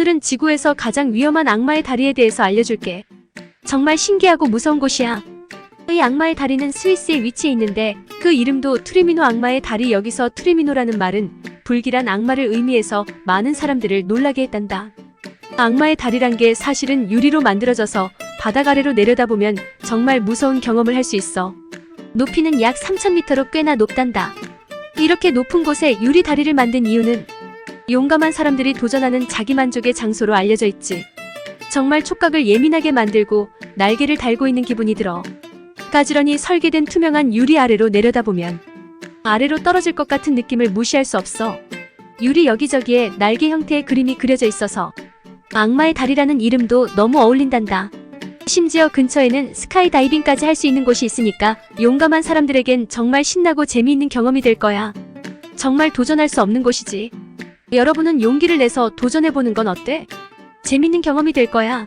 오늘은 지구에서 가장 위험한 악마의 다리에 대해서 알려줄게. 정말 신기하고 무서운 곳이야. 이 악마의 다리는 스위스에 위치해 있는데 그 이름도 트리미노 악마의 다리 여기서 트리미노라는 말은 불길한 악마를 의미해서 많은 사람들을 놀라게 했단다. 악마의 다리란 게 사실은 유리로 만들어져서 바닥 아래로 내려다보면 정말 무서운 경험을 할 수 있어. 높이는 약 3,000m로 꽤나 높단다. 이렇게 높은 곳에 유리 다리를 만든 이유는 용감한 사람들이 도전하는 자기만족의 장소로 알려져 있지. 정말 촉각을 예민하게 만들고 날개를 달고 있는 기분이 들어. 가지런히 설계된 투명한 유리 아래로 내려다보면 아래로 떨어질 것 같은 느낌을 무시할 수 없어. 유리 여기저기에 날개 형태의 그림이 그려져 있어서 악마의 다리라는 이름도 너무 어울린단다. 심지어 근처에는 스카이 다이빙까지 할 수 있는 곳이 있으니까 용감한 사람들에겐 정말 신나고 재미있는 경험이 될 거야. 정말 도전할 수 없는 곳이지. 여러분은 용기를 내서 도전해보는 건 어때? 재밌는 경험이 될 거야.